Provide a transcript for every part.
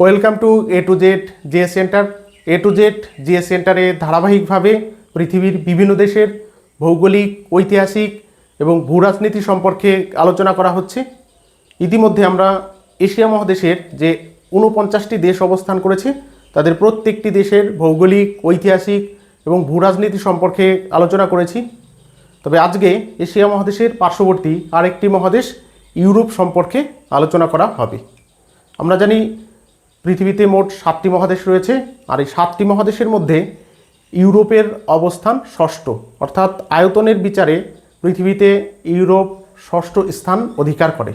Welcome to A to Z GS centre A to Z GS সেন্টারে ধারাবাহিকভাবে পৃথিবীর বিভিন্ন দেশের ভৌগোলিক, ঐতিহাসিক এবং ভূরাজনীতি সম্পর্কে আলোচনা করা হচ্ছে। ইতিমধ্যে আমরা এশিয়া মহাদেশের যে ঊনপঞ্চাশটি দেশ অবস্থান করেছে, তাদের প্রত্যেকটি দেশের ভৌগোলিক, ঐতিহাসিক এবং ভূরাজনীতি সম্পর্কে আলোচনা করেছি। তবে আজকে এশিয়া মহাদেশের পার্শ্ববর্তী আরেকটি মহাদেশ, ইউরোপ সম্পর্কে আলোচনা করা হবে। আমরা জানি পৃথিবীতে মোট সাতটি মহাদেশ রয়েছে, আর এই সাতটি মহাদেশের মধ্যে ইউরোপের অবস্থান ষষ্ঠ। অর্থাৎ আয়তনের বিচারে পৃথিবীতে ইউরোপ ষষ্ঠ স্থান অধিকার করে।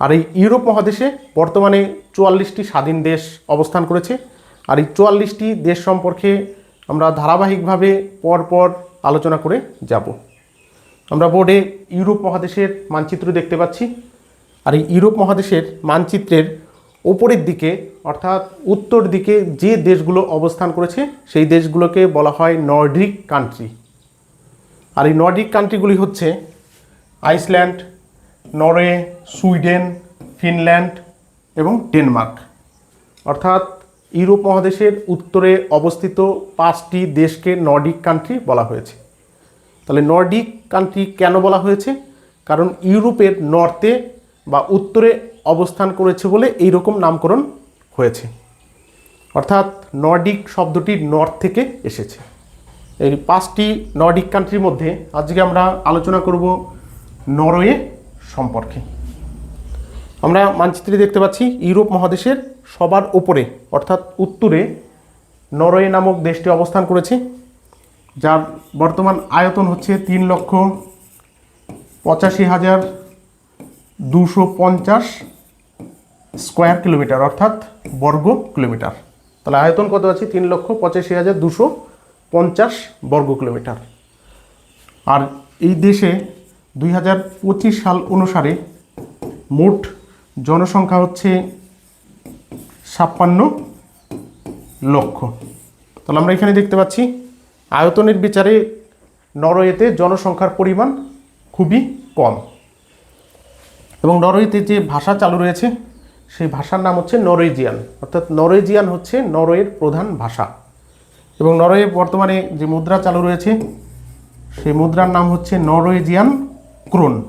আর এই ইউরোপ মহাদেশে বর্তমানে চুয়াল্লিশটি স্বাধীন দেশ অবস্থান করেছে। আর এই চুয়াল্লিশটি দেশ সম্পর্কে আমরা ধারাবাহিকভাবে পরপর আলোচনা করে যাব। আমরা বোর্ডে ইউরোপ মহাদেশের মানচিত্র দেখতে পাচ্ছি। আর এই ইউরোপ মহাদেশের মানচিত্রের ওপরের দিকে, অর্থাৎ উত্তর দিকে যে দেশগুলো অবস্থান করেছে, সেই দেশগুলোকে বলা হয় নর্ডিক কান্ট্রি। আর এই নর্ডিক কান্ট্রিগুলি হচ্ছে আইসল্যান্ড, নরওয়ে, সুইডেন, ফিনল্যান্ড এবং ডেনমার্ক। অর্থাৎ ইউরোপ মহাদেশের উত্তরে অবস্থিত পাঁচটি দেশকে নর্ডিক কান্ট্রি বলা হয়েছে। তাহলে নর্ডিক কান্ট্রি কেন বলা হয়েছে? কারণ ইউরোপের নর্থে বা উত্তরে অবস্থান করেছে বলে এই রকম নামকরণ হয়েছে। অর্থাৎ নর্ডিক শব্দটি নর্থ থেকে এসেছে। এই পাঁচটি নর্ডিক কান্ট্রির মধ্যে আজকে আমরা আলোচনা করব নরওয়ে সম্পর্কে। আমরা মানচিত্রে দেখতে পাচ্ছি, ইউরোপ মহাদেশের সবার উপরে, অর্থাৎ উত্তরে নরওয়ে নামক দেশটি অবস্থান করেছে, যার বর্তমান আয়তন হচ্ছে তিন লক্ষ পঁচাশি হাজার দুশো পঞ্চাশ স্কোয়ার কিলোমিটার, অর্থাৎ বর্গ কিলোমিটার। তাহলে আয়তন কত আছে? তিন লক্ষ পঁচাশি হাজার দুশো পঞ্চাশ বর্গ কিলোমিটার। আর এই দেশে দুই হাজার পঁচিশ সাল অনুসারে মোট জনসংখ্যা হচ্ছে ছাপ্পান্ন লক্ষ। তাহলে আমরা এখানে দেখতে পাচ্ছি, আয়তনের বিচারে নরওয়েতে জনসংখ্যার পরিমাণ খুবই কম। এবং নরওয়েতে যে ভাষা চালু রয়েছে, সেই ভাষার নাম হচ্ছে নরওয়েজিয়ান। অর্থাৎ নরওয়েজিয়ান হচ্ছে নরওয়ের প্রধান ভাষা। এবং নরওয়ে বর্তমানে যে মুদ্রা চালু রয়েছে, সেই মুদ্রার নাম হচ্ছে নরওয়েজিয়ান ক্রোন।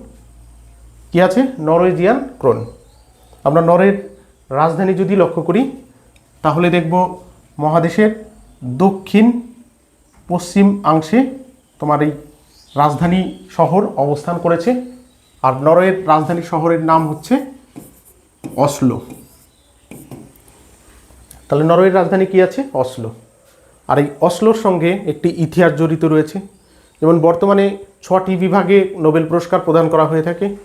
কি আছে? Norwegian krone. আমরা নরওয়ের রাজধানী যদি লক্ষ্য করি, তাহলে দেখব মহাদেশের দক্ষিণ পশ্চিম অংশে তোমার এই রাজধানী শহর অবস্থান করেছে। আর নরওয়ের রাজধানী শহরের নাম হচ্ছে অসলো। তাহলে নরওয়ের রাজধানী কি আছে? অসলো। আর এই অসলোর সঙ্গে একটি ইতিহাস জড়িত রয়েছে। যেমন বর্তমানে ছটি বিভাগে নোবেল পুরস্কার প্রদান করা হয়ে থাকে।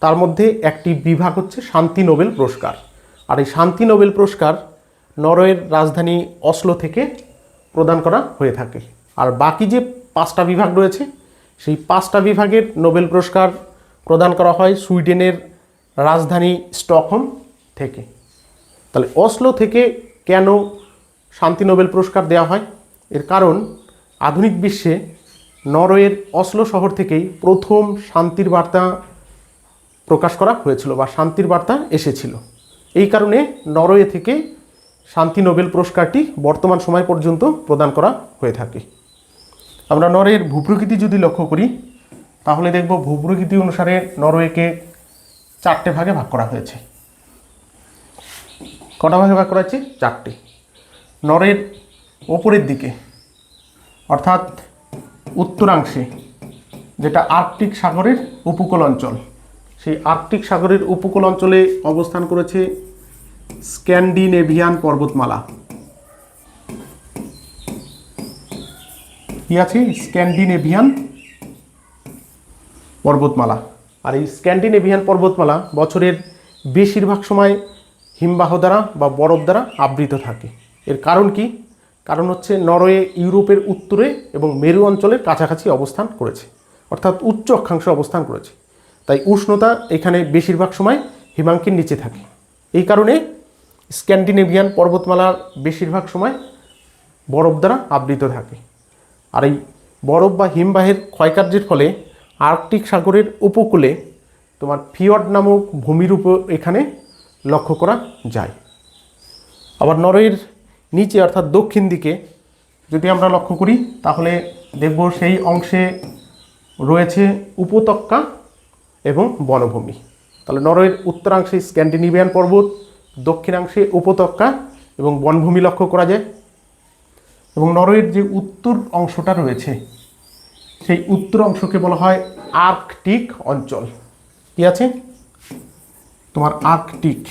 তার মধ্যে একটি বিভাগ হচ্ছে শান্তি নোবেল পুরস্কার। আর এই শান্তি নোবেল পুরস্কার নরওয়ের রাজধানী অসলো থেকে প্রদান করা হয়ে থাকে। আর বাকি যে পাঁচটা বিভাগ রয়েছে, সেই পাঁচটা বিভাগের নোবেল পুরস্কার প্রদান করা হয় সুইডেনের রাজধানী স্টকহোম থেকে। তাহলে অসলো থেকে কেন শান্তি নোবেল পুরস্কার দেওয়া হয়? এর কারণ, আধুনিক বিশ্বে নরওয়ের অসলো শহর থেকেই প্রথম শান্তির বার্তা প্রকাশ করা হয়েছিল বা শান্তির বার্তা এসেছিল। এই কারণে নরওয়ে থেকে শান্তি নোবেল পুরস্কারটি বর্তমান সময় পর্যন্ত প্রদান করা হয়ে থাকে। আমরা নরওয়ের ভূপ্রকৃতি যদি লক্ষ্য করি তাহলে দেখব ভূপ্রকৃতি অনুসারে নরওয়েকে চারটে ভাগে ভাগ করা হয়েছে। কটা ভাগে ভাগ করা হয়েছে? চারটে। নরের ওপরের দিকে, অর্থাৎ উত্তরাংশে, যেটা আর্কটিক সাগরের উপকূল অঞ্চল, সেই আর্কটিক সাগরের উপকূল অঞ্চলে অবস্থান করেছে স্ক্যান্ডিনেভিয়ান পর্বতমালা। কি আছে? স্ক্যান্ডিনেভিয়ান পর্বতমালা। আর এই স্ক্যান্ডিনেভিয়ান পর্বতমালা বছরের বেশিরভাগ সময় হিমবাহ দ্বারা বা বরফ দ্বারা আবৃত থাকে। এর কারণ কি? কারণ হচ্ছে নরওয়ে ইউরোপের উত্তরে এবং মেরু অঞ্চলের কাছাকাছি অবস্থান করেছে। অর্থাৎ উচ্চ অক্ষাংশে অবস্থান করেছে। তাই উষ্ণতা এখানে বেশিরভাগ সময় হিমাঙ্কের নিচে থাকে। এই কারণে স্ক্যান্ডিনেভিয়ান পর্বতমালার বেশিরভাগ সময় বরফ দ্বারা আবৃত থাকে। আর এই বরফ বা হিমবাহের ক্ষয়কার্যের ফলে আর্কটিক সাগরের উপকূলে তোমার ফিয়ড নামক ভূমিরূপ এখানে লক্ষ্য করা যায়। আবার নরওয়ের নিচে অর্থাৎ দক্ষিণ দিকে যদি আমরা লক্ষ্য করি, তাহলে দেখব সেই অংশে রয়েছে উপত্যকা এবং বনভূমি। তাহলে নরওয়ের উত্তরাংশে স্ক্যান্ডিনেভিয়ান পর্বত, দক্ষিণাংশে উপত্যকা এবং বনভূমি লক্ষ্য করা যায়। এবং নরওয়ের যে উত্তর অংশটা রয়েছে সেই উত্তর অংশকে বলা হয় আর্কটিক অঞ্চল। কি আছে? তোমার আর্কটিক।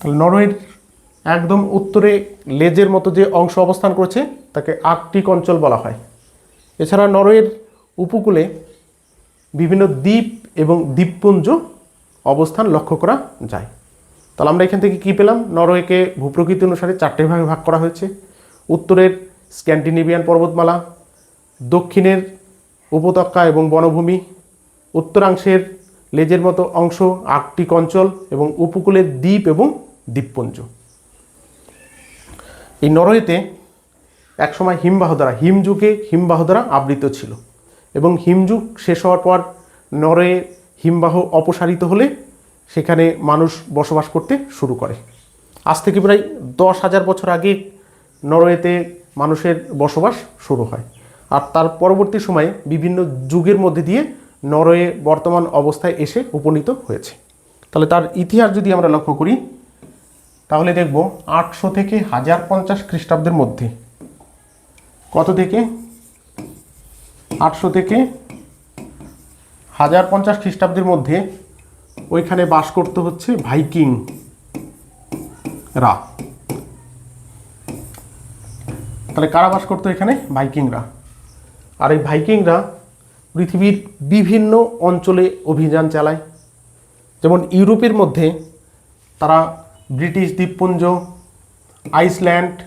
তাহলে নরওয়ের একদম উত্তরে লেজের মতো যে অংশ অবস্থান করেছে, তাকে আর্কটিক অঞ্চল বলা হয়। এছাড়া নরওয়ের উপকূলে বিভিন্ন দ্বীপ এবং দ্বীপপুঞ্জ অবস্থান লক্ষ্য করা যায়। তাহলে আমরা এখান থেকে কী পেলাম? নরওয়েকে ভূপ্রকৃতি অনুসারে চারটে ভাগে ভাগ করা হয়েছে। উত্তরের স্ক্যান্ডিনেভিয়ান পর্বতমালা, দক্ষিণের উপত্যকা এবং বনভূমি, উত্তরাংশের লেজের মতো অংশ আর্কটিক অঞ্চল এবং উপকূলের দ্বীপ এবং দ্বীপপুঞ্জ। এই নরওয়েতে একসময় হিমবাহ দ্বারা হিমযুগে হিমবাহ দ্বারা আবৃত ছিল এবং হিমযুগ শেষ হওয়ার পর নরওয়ে হিমবাহ অপসারিত হলে সেখানে মানুষ বসবাস করতে শুরু করে। আজ থেকে প্রায় দশ হাজার বছর আগে নরওয়েতে মানুষের বসবাস শুরু হয়। আর তার পরবর্তী সময়ে বিভিন্ন যুগের মধ্যে দিয়ে নরওয়ে বর্তমান অবস্থায় এসে উপনীত হয়েছে। তাহলে তার ইতিহাস যদি আমরা লক্ষ্য করি, তাহলে দেখব আটশো থেকে হাজার পঞ্চাশ খ্রিস্টাব্দের মধ্যে। কত থেকে? আটশো থেকে হাজার পঞ্চাশ খ্রিস্টাব্দের মধ্যে ওইখানে বাস করতে হচ্ছে ভাইকিং রা তাহলে কারা বাস করতো এখানে? ভাইকিংরা। আর এই ভাইকিংরা পৃথিবীর বিভিন্ন অঞ্চলে অভিযান চালায়। যেমন ইউরোপের মধ্যে তারা ব্রিটিশ দ্বীপপুঞ্জ, আইসল্যান্ড,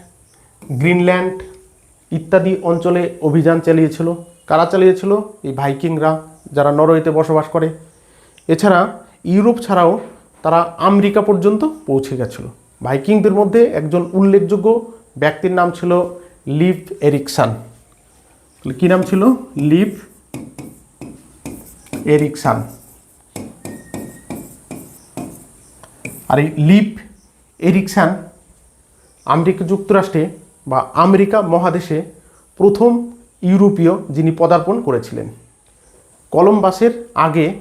গ্রিনল্যান্ড ইত্যাদি অঞ্চলে অভিযান চালিয়েছিল। কারা চালিয়েছিল? এই ভাইকিংরা যারা নরওয়েতে বসবাস করে। এছাড়া ইউরোপ ছাড়াও তারা আমেরিকা পর্যন্ত পৌঁছে গেছিল। ভাইকিংদের মধ্যে একজন উল্লেখযোগ্য ব্যক্তির নাম ছিল লিভ এরিকসান। কী নাম ছিল? লিভ এরিকসান। আর এই লিপ এরিকসান আমেরিকা যুক্তরাষ্ট্রে বা আমেরিকা মহাদেশে প্রথম ইউরোপীয় যিনি পদার্পণ করেছিলেন। কলম্বাসের আগে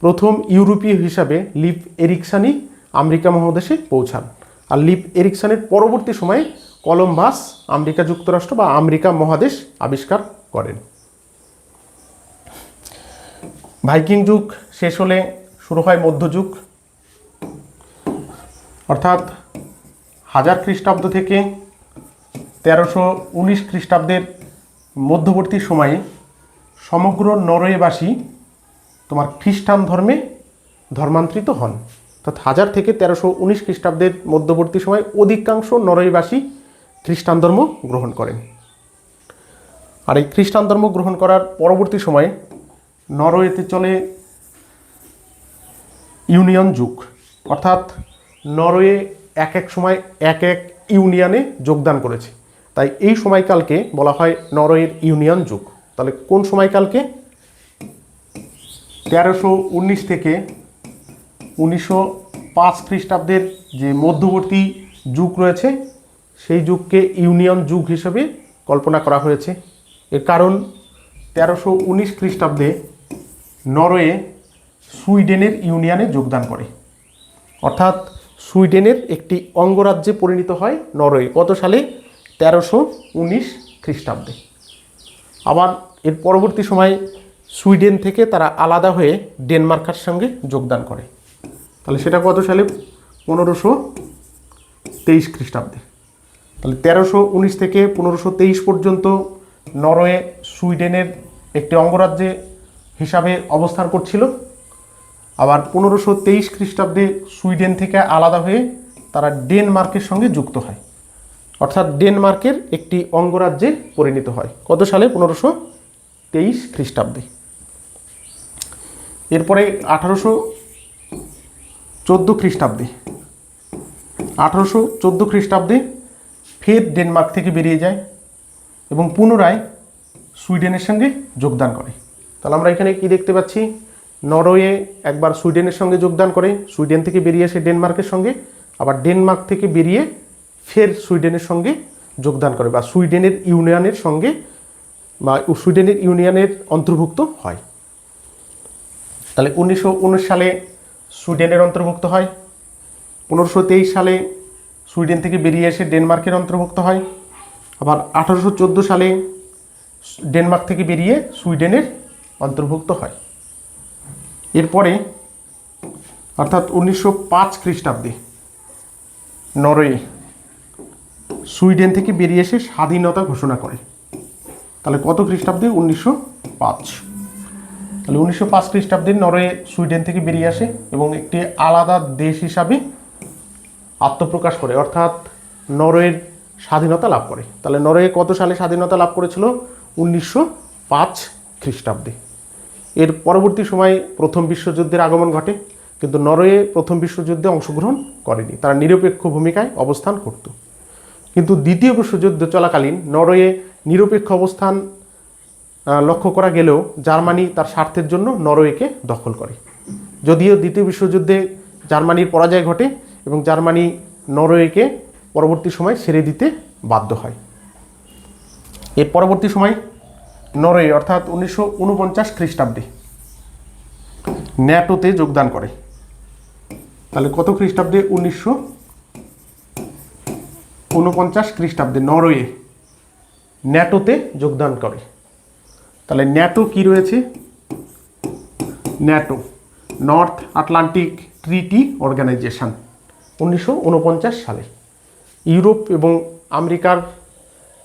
প্রথম ইউরোপীয় হিসাবে লিপ এরিকসানই আমেরিকা মহাদেশে পৌঁছান। আর লিপ এরিকসানের পরবর্তী সময়ে কলম্বাস আমেরিকা যুক্তরাষ্ট্র বা আমেরিকা মহাদেশ আবিষ্কার করেন। ভাইকিং যুগ শেষ হলে শুরু হয় মধ্যযুগ। অর্থাৎ হাজার খ্রিস্টাব্দ থেকে তেরোশো উনিশ খ্রিস্টাব্দের মধ্যবর্তী সময়ে সমগ্র নরওয়েবাসী তোমার খ্রিস্টান ধর্মে ধর্মান্তরিত হন। অর্থাৎ হাজার থেকে তেরোশো উনিশ খ্রিস্টাব্দের মধ্যবর্তী সময় অধিকাংশ নরওয়েবাসী খ্রিস্টান ধর্ম গ্রহণ করেন। আর এই খ্রিস্টান ধর্ম গ্রহণ করার পরবর্তী সময়ে নরওয়েতে চলে ইউনিয়ন যুগ। অর্থাৎ নরওয়ে এক এক সময় এক এক ইউনিয়নে যোগদান করেছে। তাই এই সময়কালকে বলা হয় নরওয়ের ইউনিয়ন যুগ। তাহলে কোন সময়কালকে? তেরোশো উনিশ থেকে উনিশশো পাঁচ খ্রিস্টাব্দের যে মধ্যবর্তী যুগ রয়েছে সেই যুগকে ইউনিয়ন যুগ হিসেবে কল্পনা করা হয়েছে। এর কারণ তেরোশো উনিশ খ্রিস্টাব্দে নরওয়ে সুইডেনের ইউনিয়নে যোগদান করে। অর্থাৎ সুইডেনের একটি অঙ্গরাজ্যে পরিণত হয় নরওয়ে। কত সালে তেরোশো উনিশ খ্রিস্টাব্দে। আবার এর পরবর্তী সময় সুইডেন থেকে তারা আলাদা হয়ে ডেনমার্কের সঙ্গে যোগদান করে। তাহলে সেটা কত সালে? পনেরোশো তেইশ খ্রিস্টাব্দে। তাহলে তেরোশো উনিশ থেকে পনেরোশো তেইশ পর্যন্ত নরওয়ে, সুইডেনের একটি অঙ্গরাজ্যে হিসাবে অবস্থান করছিল। আবার পনেরোশো তেইশ খ্রিস্টাব্দে সুইডেন থেকে আলাদা হয়ে তারা ডেনমার্কের সঙ্গে যুক্ত হয়। অর্থাৎ ডেনমার্কের একটি অঙ্গরাজ্যে পরিণত হয়। কত সালে? পনেরোশো তেইশ খ্রিস্টাব্দে। এরপরে আঠারোশো চোদ্দ খ্রিস্টাব্দে। আঠারোশো চোদ্দ খ্রিস্টাব্দে ফের ডেনমার্ক থেকে বেরিয়ে যায় এবং পুনরায় সুইডেনের সঙ্গে যোগদান করে। তাহলে আমরা এখানে কি দেখতে পাচ্ছি? নরওয়ে একবার সুইডেনের সঙ্গে যোগদান করে, সুইডেন থেকে বেরিয়ে আসে ডেনমার্কের সঙ্গে, আবার ডেনমার্ক থেকে বেরিয়ে ফের সুইডেনের সঙ্গে যোগদান করে বা সুইডেনের ইউনিয়নের সঙ্গে বা সুইডেনের ইউনিয়নের অন্তর্ভুক্ত হয়। তাহলে উনিশশো উনিশ সালে সুইডেনের অন্তর্ভুক্ত হয় পনেরোশো সালে সুইডেন থেকে বেরিয়ে এসে ডেনমার্কের অন্তর্ভুক্ত হয়। আবার আঠারোশো চোদ্দ সালে ডেনমার্ক থেকে বেরিয়ে সুইডেনের অন্তর্ভুক্ত হয়। এরপরে, অর্থাৎ উনিশশো পাঁচ খ্রিস্টাব্দে নরওয়ে সুইডেন থেকে বেরিয়ে এসে স্বাধীনতা ঘোষণা করে। তাহলে কত খ্রিস্টাব্দে? উনিশশো পাঁচ। তাহলে উনিশশো পাঁচ খ্রিস্টাব্দে নরওয়ে সুইডেন থেকে বেরিয়ে আসে এবং একটি আলাদা দেশ হিসাবে আত্মপ্রকাশ করে, অর্থাৎ নরওয়ের স্বাধীনতা লাভ করে। তাহলে নরওয়ে কত সালে স্বাধীনতা লাভ করেছিল? উনিশশো পাঁচ খ্রিস্টাব্দে। এর পরবর্তী সময়ে প্রথম বিশ্বযুদ্ধের আগমন ঘটে, কিন্তু নরওয়ে প্রথম বিশ্বযুদ্ধে অংশগ্রহণ করেনি। তারা নিরপেক্ষ ভূমিকায় অবস্থান করত। কিন্তু দ্বিতীয় বিশ্বযুদ্ধ চলাকালীন নরওয়ে নিরপেক্ষ অবস্থান লক্ষ্য করা গেলেও জার্মানি তার স্বার্থের জন্য নরওয়েকে দখল করে। যদিও দ্বিতীয় বিশ্বযুদ্ধে জার্মানির পরাজয় ঘটে এবং জার্মানি নরওয়েকে পরবর্তী সময় ছেড়ে দিতে বাধ্য হয়। এর পরবর্তী সময় নরওয়ে, অর্থাৎ উনিশশো উনপঞ্চাশ খ্রিস্টাব্দে ন্যাটোতে যোগদান করে। তাহলে কত খ্রিস্টাব্দে? উনিশশো উনপঞ্চাশ খ্রিস্টাব্দে নরওয়ে ন্যাটোতে যোগদান করে। তাহলে ন্যাটো কি রয়েছে? NATO, North Atlantic Treaty Organization. উনিশশো উনপঞ্চাশ সালে। ইউরোপ এবং আমেরিকার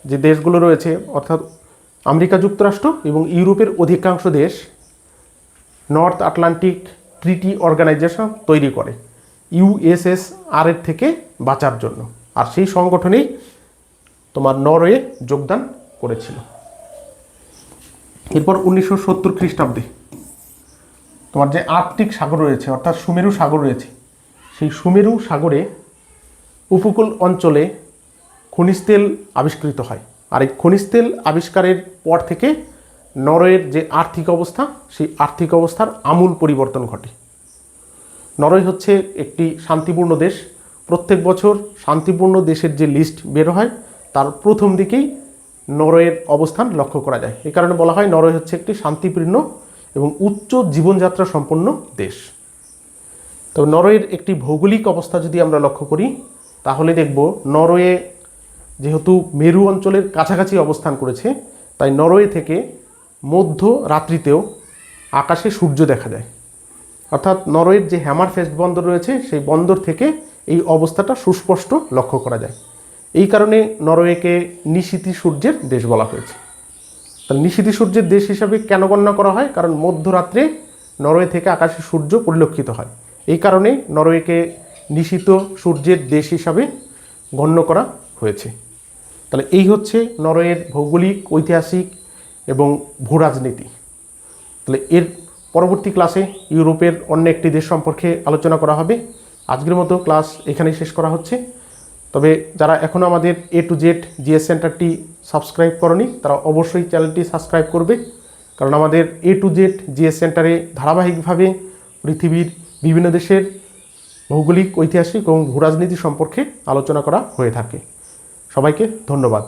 যে দেশগুলো রয়েছে, অর্থাৎ আমেরিকা যুক্তরাষ্ট্র এবং ইউরোপের অধিকাংশ দেশ নর্থ আটলান্টিক ট্রিটি অর্গানাইজেশন তৈরি করে ইউএসএসআর এর থেকে বাঁচার জন্য। আর সেই সংগঠনেই তোমার নরওয়ে যোগদান করেছিল। এরপর উনিশশো সত্তর খ্রিস্টাব্দে তোমার যে আর্কটিক সাগর রয়েছে, অর্থাৎ সুমেরু সাগর রয়েছে সেই সুমেরু সাগরে উপকূল অঞ্চলে খনিজ তেল আবিষ্কৃত হয়। আর এই খনিজ তেল আবিষ্কারের পর থেকে নরওয়ের যে আর্থিক অবস্থা, সেই আর্থিক অবস্থার আমূল পরিবর্তন ঘটে। নরওয়ে হচ্ছে একটি শান্তিপূর্ণ দেশ। প্রত্যেক বছর শান্তিপূর্ণ দেশের যে লিস্ট বের হয়, তার প্রথম দিকেই নরওয়ের অবস্থান লক্ষ্য করা যায়। এই কারণে বলা হয় নরওয়ে হচ্ছে একটি শান্তিপূর্ণ এবং উচ্চ জীবনযাত্রা সম্পন্ন দেশ। তবে নরওয়ের একটি ভৌগোলিক অবস্থা যদি আমরা লক্ষ্য করি, তাহলে দেখব নরওয়ে যেহেতু মেরু অঞ্চলের কাছাকাছি অবস্থান করেছে, তাই নরওয়ে থেকে মধ্য রাত্রিতেও আকাশে সূর্য দেখা যায়। অর্থাৎ নরওয়ের যে হ্যামারফেস্ট বন্দর রয়েছে, সেই বন্দর থেকে এই অবস্থাটা সুস্পষ্ট লক্ষ্য করা যায়। এই কারণে নরওয়েকে নিশীতি সূর্যের দেশ বলা হয়েছে। তাহলে নিশীতি সূর্যের দেশ হিসাবে কেন গণনা করা হয়? কারণ মধ্যরাত্রে নরওয়ে থেকে আকাশে সূর্য পরিলক্ষিত হয়। এই কারণে নরওয়েকে নিশীত সূর্যের দেশ হিসাবে গণ্য করা হয়েছে। তাহলে এই হচ্ছে নরওয়ের ভৌগোলিক, ঐতিহাসিক এবং ভূরাজনীতি তাহলে এর পরবর্তী ক্লাসে ইউরোপের অন্য একটি দেশ সম্পর্কে আলোচনা করা হবে। আজকের মতো ক্লাস এখানেই শেষ করা হচ্ছে। তবে যারা এখনও আমাদের এ টু জেড জিএস সেন্টারটি সাবস্ক্রাইব করনি, তারা অবশ্যই চ্যানেলটি সাবস্ক্রাইব করবে। কারণ আমাদের এ টু জেড জিএস সেন্টারে ধারাবাহিকভাবে পৃথিবীর বিভিন্ন দেশের ভৌগোলিক ঐতিহাসিক এবং ভূরাজনীতি সম্পর্কে আলোচনা করা হয়ে থাকে। সবাইকে ধন্যবাদ।